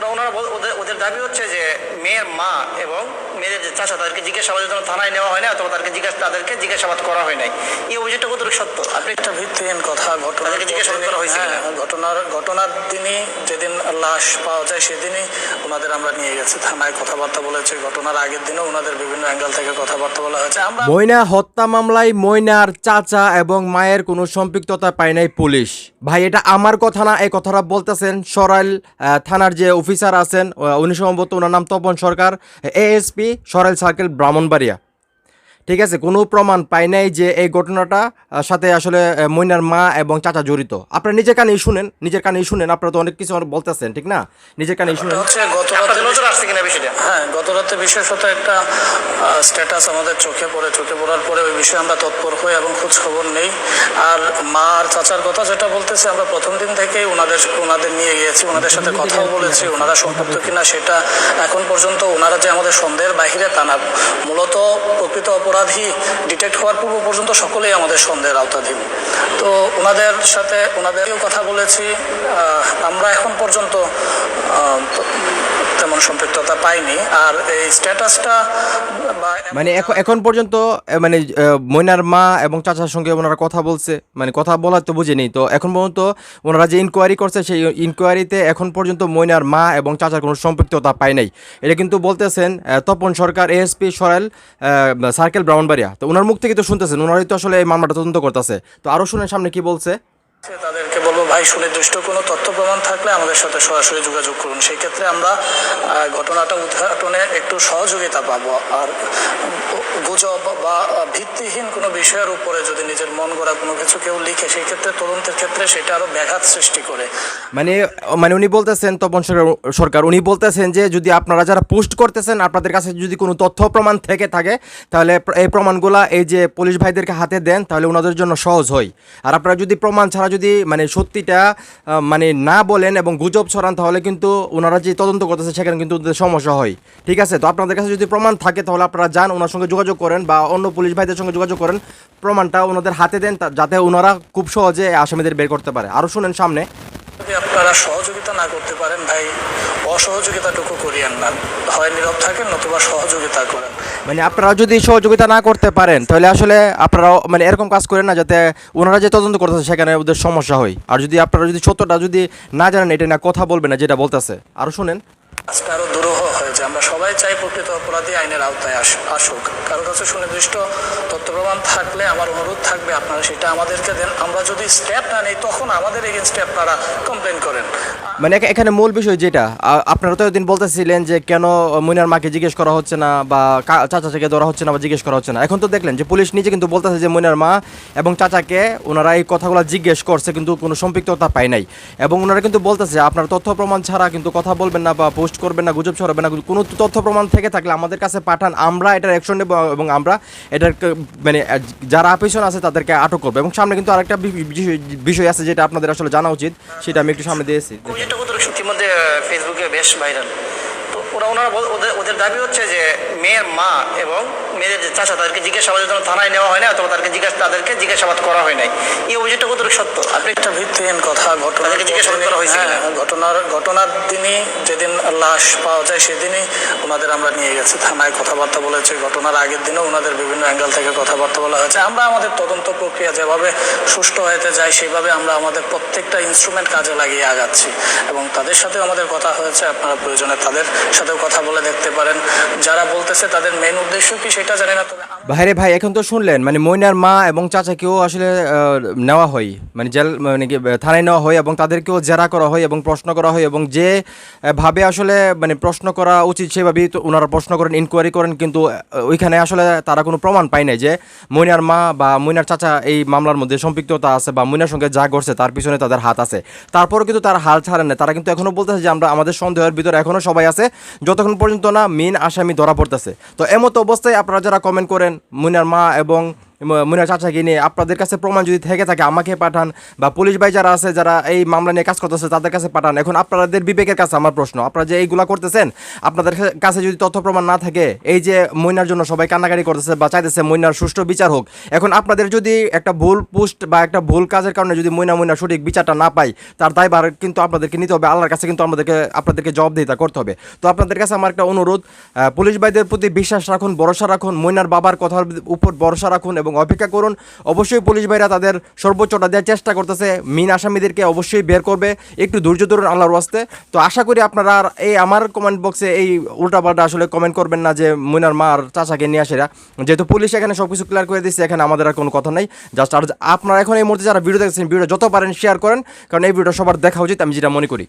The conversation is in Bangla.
ওরা ওনারা ওদের ওদের দাবি হচ্ছে যে মেয়ের মা এবং মেয়েদের যে চাচা তাদেরকে জিজ্ঞাসাবাদের জন্য থানায় নেওয়া হয় না অথবা তাদেরকে জিজ্ঞাসা তাদেরকে জিজ্ঞাসাবাদ করা হয় নাই। এই অভিযোগটা কতটুকু সত্য? আপনি একটা ভিত্তিহীন কথা ঘটনা জিজ্ঞাসাবাদ করা হয়েছে ঘটনার ঘটনার দিনই যেদিন লাশ পাওয়া যায় সেদিনই ওনাদের আমরা নিয়ে গেছি থানায় কথাবার্তা বলেছি। ঘটনার আগের দিনও ওনাদের বিভিন্ন অ্যাঙ্গেল থেকে কথাবার্তা বলা হয়েছে। আমরা ময়না হত্যা মামলায় ময়নার চাচা এবং মায়ের কোনো সম্পৃক্ততা পায় নাই পুলিশ। ভাই এটা আমার কথা না এই কথাটা বলতেছেন সরাইল আহ, থানার যে অফিসার আছেন উনি সম্ভবত ওনার নাম তপন সরকার এএসপি সরাইল সার্কেল ব্রাহ্মণবাড়িয়া। ঠিক আছে কোনো প্রমাণ পাই নাই যে এই ঘটনাটা সাথে আসলে আহ, ময়নার মা এবং চাচা জড়িত। আপনারা নিজের কানেই শুনেন নিজের কানেই শুনেন আপনারা তো অনেক কিছু বলতেছেন ঠিক না? নিজের কানেই শুনেন। গত রাতে নজর আসছে কিনা বিষয়টা? হ্যাঁ গত রাতে বিশেষত একটা স্ট্যাটাস আমাদের চোখে পড়ে চোখে পড়ার পরে ওই বিষয়ে আমরা তৎপর হই এবং খোঁজ খবর নেই। আর মা আর চাচার কথা যেটা বলতেছে আমরা প্রথম দিন থেকেই ওনাদের ওনাদের নিয়ে গিয়েছি ওনাদের সাথে কথাও বলেছি ওনারা সম্পৃক্ত কিনা সেটা এখন পর্যন্ত ওনারা যে আমাদের সন্দেহের বাহিরে তা না। মূলত প্রকৃত অপরাধী ডিটেক্ট হওয়ার পূর্ব পর্যন্ত সকলেই আমাদের সন্দেহের আওতাধীন। তো ওনাদের সাথে ওনাদেরকেও কথা বলেছি। আমরা এখন পর্যন্ত তেমন সম্পৃক্ততা পাইনি। আর এই স্ট্যাটাসটা মানে এখন পর্যন্ত মানে ময়নার মা এবং চাচার সঙ্গে ওনারা কথা বলছে। মানে কথা বলার তো বুঝেনি তো এখন পর্যন্ত ওনারা যে ইনকোয়ারি করছে সেই ইনকোয়ারিতে এখন পর্যন্ত ময়নার মা এবং চাচার কোনো সম্পৃক্ততা পায় নাই। এটা কিন্তু বলতেছেন তপন সরকার এএসপি সরাইল সার্কেল ব্রাহ্মণবাড়িয়া। তো ওনার মুখ থেকে তো শুনতেছেন ওনারাই তো আসলে এই মামলাটা তদন্ত করতেছে। তো আরও শুনেন সামনে কি বলছে। বলব ভাই সুনির্দিষ্ট কোনো তথ্য প্রমাণ থাকলে আমাদের সাথে সরাসরি যোগাযোগ করুন। সেই ক্ষেত্রে আমরা ঘটনাটা উদ্ঘাটনে একটু সহযোগিতা পাবো। আর গুজব বা ভিত্তিহীন কোনো বিষয়ের উপরে যদি নিজের মন গড়া কোনো কিছু কেউ লিখে সেই ক্ষেত্রে তদন্তের ক্ষেত্রে সেটা আরও ব্যাঘাত সৃষ্টি করে। মানে মানে উনি বলতেছেন, তপন সরকার উনি বলতেছেন যে যদি আপনারা যারা পোস্ট করতেছেন, আপনাদের কাছে যদি কোনো তথ্য প্রমাণ থেকে থাকে, তাহলে এই প্রমাণগুলা এই যে পুলিশ ভাইদেরকে হাতে দেন, তাহলে ওনাদের জন্য সহজ হয়। আর আপনারা যদি প্রমাণ ছাড়া যদি মানে সত্যিটা মানে না বলেন এবং গুজব ছড়ান, তাহলে কিন্তু ওনারা যে তদন্ত করতেছে সেখানে কিন্তু সমস্যা হয়। ঠিক আছে? তো আপনাদের কাছে যদি প্রমাণ থাকে, তাহলে আপনারা যান, ওনার সঙ্গে যোগাযোগ করেন বা অন্য পুলিশ ভাইদের সঙ্গে যোগাযোগ করেন। প্রমাণটা ওনাদের হাতে দেন যাতে ওনারা খুব সহজে আসামিদের বের করতে পারে। আরও শুনেন সামনে। আপনারা সহযোগিতা না করতে পারেন ভাই অসহযোগিতাটুকু করিয়েন না। হয় নীরব থাকেন নতুবা সহযোগিতা করেন। মানে আপনারা যদি সহযোগিতা না করতে পারেন, তাহলে আসলে আপনারা মানে এরকম কাজ করেন না যাতে ওনারা যে তদন্ত করতেছে সেখানে ওদের সমস্যা হয়। আর যদি আপনারা যদি সত্যটা যদি না জানেন, এটা না কথা বলবেন না, যেটা বলতেছে। আরও শুনেন। আজকে আরও দুরূহ হয়েছে। আমরা সবাই চাই প্রকৃত অপরাধী আইনের আওতায় আস- আসুক। কারও কাছে সুনির্দিষ্ট তথ্য প্রমাণ থাকলে, আমার অনুরোধ থাকবে, আপনারা সেটা আমাদেরকে দেন। আমরা যদি স্টেপ না নিই, তখন আমাদের এগেনস্টে আপনারা কমপ্লেন করেন। মানে এখানে মূল বিষয় যেটা আপনারা তো দিন বলতেছিলেন যে কেন মইনার মাকে জিজ্ঞেস করা হচ্ছে না, বা চাচাকে ধরা হচ্ছে না বা জিজ্ঞেস করা হচ্ছে না। এখন তো দেখলেন যে পুলিশ নিজে কিন্তু বলতেছে যে মইনার মা এবং চাচাকে ওনারা এই কথাগুলো জিজ্ঞেস করছে, কিন্তু কোনো সম্পৃক্ততা পায় নাই। এবং ওনারা কিন্তু বলতেছে, আপনার তথ্য প্রমাণ ছাড়া কিন্তু কথা বলবেন না বা পোস্ট করবেন না, গুজব ছড়াবেন না কোনো তথ্য প্রমাণ থেকে থাকলে আমাদের কাছে পাঠান, আমরা এটার অ্যাকশন নেব এবং আমরা এটার মানে যারা পেছনে আছে তাদেরকে আটক করব। এবং সামনে কিন্তু আরেকটা বিষয়- আছে যেটা আপনাদের আসলে জানা উচিত, সেটা আমি একটু সামনে দিয়েছি অভিযোগটা কতটুকু সত্যি মধ্যে ফেসবুকে বেশ ভাইরাল ওরা ওনারা ওদের ওদের দাবি হচ্ছে যে মেয়ের মা এবং মেয়েদের যে চাচা তাদেরকে জিজ্ঞাসাবাদের জন্য থানায় নেওয়া হয় না অথবা তাদেরকে জিজ্ঞাসা তাদেরকে জিজ্ঞাসাবাদ করা হয় নাই। এই অভিযোগটা কতটুকু সত্য? আপনি একটা ভিত্তিহীন কথা ঘটনা জিজ্ঞাসাবাদ করা হয়েছে ঘটনার ঘটনার দিনই যেদিন লাশ পাওয়া যায় সেদিনই ওনাদের আমরা নিয়ে গেছি থানায় কথাবার্তা বলেছি। ঘটনার আগের দিনও ওনাদের বিভিন্ন অ্যাঙ্গেল থেকে কথাবার্তা বলা হয়েছে। আমরা আমাদের তদন্ত প্রক্রিয়া যেভাবে সুষ্ঠু হতে যায় সেভাবে আমরা আমাদের প্রত্যেকটা ইনস্ট্রুমেন্ট কাজে লাগিয়ে আগাচ্ছি। এবং তাদের সাথেও আমাদের কথা হয়েছে আপনারা প্রয়োজনে তাদের সাথেও কথা বলে দেখতে পারেন। যারা বলতেছে তাদের মেন উদ্দেশ্য কি সেটা জানি না, তবে ভাইরে ভাই, এখন তো শুনলেন মানে মইনার মা এবং চাচাকেও আসলে নেওয়া হয় মানে জেল মানে থানায় নেওয়া হয় এবং তাদেরকেও জেরা করা হয় এবং প্রশ্ন করা হয় এবং যে ভাবে আসলে মানে প্রশ্ন করা উচিত সেভাবেই তো ওনারা প্রশ্ন করেন ইনকোয়ারি করেন, কিন্তু ওইখানে আসলে তারা কোনো প্রমাণ পায় নাই যে মইনার মা বা মইনার চাচা এই মামলার মধ্যে সম্পৃক্ততা আছে বা মইনার সঙ্গে যা ঘটছে তার পিছনে তাদের হাত আছে। তারপরও কিন্তু তারা হাল ছাড়েন না তারা কিন্তু এখনও বলতেছে যে, আমরা, আমাদের সন্দেহের ভিতরে এখনও সবাই আছে। যতক্ষণ পর্যন্ত না মেন আসামি ধরা পড়তেছে। তো এমতো অবস্থায় আপনারা যারা কমেন্ট করেন মুনার মা এবং ম- মুনিয়ার চাচাকে নিয়ে আপনাদের কাছে প্রমাণ যদি থেকে থাকে, আমাকে পাঠান বা পুলিশ ভাই যারা আছে, যারা এই মামলা নিয়ে কাজ করতেছে, তাদের কাছে পাঠান। এখন আপনাদের বিবেকের কাছে আমার প্রশ্ন, আপনারা যে এইগুলা করতেছেন, আপনাদের কাছে যদি তথ্য প্রমাণ না থাকে, এই যে মইনার জন্য সবাই কান্নাকাটি করতেছে বা চাইতেছে মইনার সুষ্ঠু বিচার হোক, এখন আপনাদের যদি একটা ভুল পোস্ট বা একটা ভুল কাজের কারণে যদি মইনা মইনার সঠিক বিচারটা না পাই তার দায়ভার কিন্তু আপনাদেরকে নিতে হবে, আল্লাহর কাছে কিন্তু আমাদেরকে, আপনাদেরকে জবাবদিহিতা করতে হবে। তো আপনাদের কাছে আমার একটা অনুরোধ পুলিশ ভাইদের প্রতি বিশ্বাস রাখুন, ভরসা রাখুন, মইনার বাবার কথার উপর ভরসা রাখুন এবং অপেক্ষা করুন, অবশ্যই পুলিশ ভাইরা তাদের সর্বোচ্চটা দেওয়ার চেষ্টা করতেছে। মিন আসামিদেরকে অবশ্যই বের করবে। একটু ধৈর্য ধরুন আল্লাহর ওয়াস্তে। তো আশা করি আপনারা এই আমার কমেন্ট বক্সে এই উল্টাপাল্টা আসলে কমেন্ট করবেন না যে মইনার মা আর চাচাকে নিয়ে আসেরা। যেহেতু পুলিশ এখানে সব কিছু ক্লিয়ার করে দিচ্ছে এখানে আমাদের আর কোনো কথা নাই। জাস্ট আর আপনারা এখন এই মুহূর্তে যারা ভিডিও দেখছেন ভিডিও যত পারেন শেয়ার করেন। কারণ এই ভিডিওটা সবার দেখা উচিত, আমি যেটা মনে করি।